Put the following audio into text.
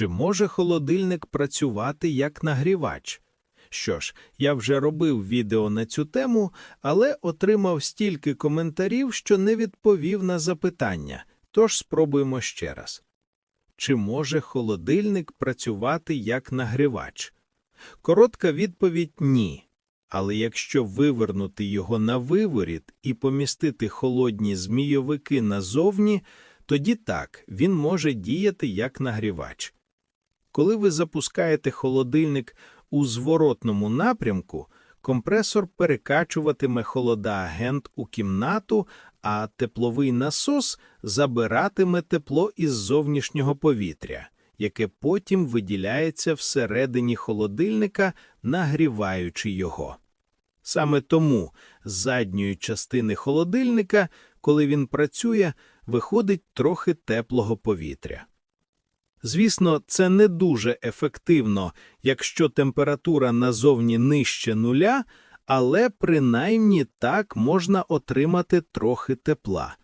Чи може холодильник працювати як нагрівач? Що ж, я вже робив відео на цю тему, але отримав стільки коментарів, що не відповів на запитання, тож спробуємо ще раз. Чи може холодильник працювати як нагрівач? Коротка відповідь – ні. Але якщо вивернути його на виворіт і помістити холодні змійовики назовні, тоді так, він може діяти як нагрівач. Коли ви запускаєте холодильник у зворотному напрямку, компресор перекачуватиме холодоагент у кімнату, а тепловий насос забиратиме тепло із зовнішнього повітря, яке потім виділяється всередині холодильника, нагріваючи його. Саме тому з задньої частини холодильника, коли він працює, виходить трохи теплого повітря. Звісно, це не дуже ефективно, якщо температура назовні нижче нуля, але принаймні так можна отримати трохи тепла.